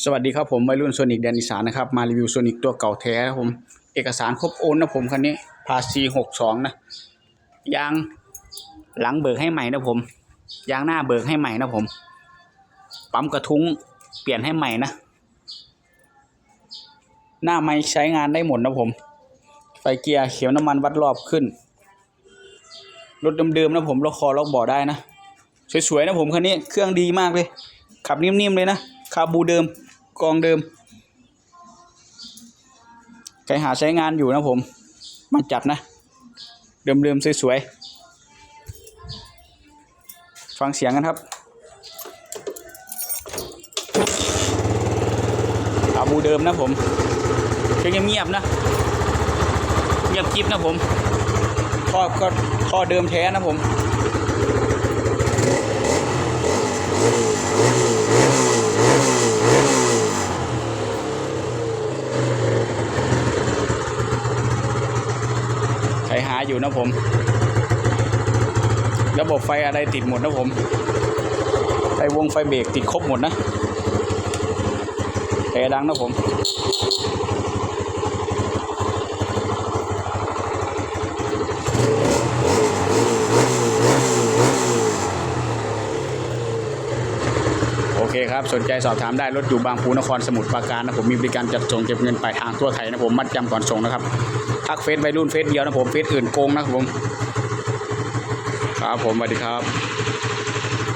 สวัสดีครับผมวัยรุ่นโซนิกแดนอีสานนะครับ มารีวิวโซนิกตัวเก่าแท้ครับผม เอกสารครบโอนนะผมคันนี้ภาษีหกสองนะยางหลังเบิกให้ใหม่นะผมยางหน้าเบิกให้ใหม่นะผม ปั๊มกระทุ้งเปลี่ยนให้ใหม่นะ หน้าไม่ใช้งานได้หมดนะผม ไฟเกียร์เขียวน้ำมันวัดรอบขึ้นรถเดิมๆนะผมล็อกคอล็อกบาะได้นะ สวยๆนะผมคันนี้เครื่องดีมากเลย ขับนิ่มๆเลยนะ คาบูเดิมกองเดิม ใครหาใช้งานอยู่นะผม มาจัดนะ เดิมๆสวยๆ ฟังเสียงกันครับคาบูเดิมนะผมเพลงเงียบๆนะ เงียบกิ๊บนะผมท่อก็ท่อเดิมแท้นะผม ใคร หาอยู่นะผม ระบบไฟอะไรติดหมดนะผมไฟวงไฟเบรกติดครบหมดนะแต่ดังนะผมโอเคครับสนใจสอบถามได้รถอยู่บางปูนครสมุทรปราการนะผมมีบริการจัดส่งเก็บเงินปลายทางทั่วไทยนะผมมัดจำก่อนส่งนะครับ ทักเฟซวัยรุ่นเฟซเดียวนะผมเฟซอื่นโกงนะครับผม ครับผมสวัสดีครับ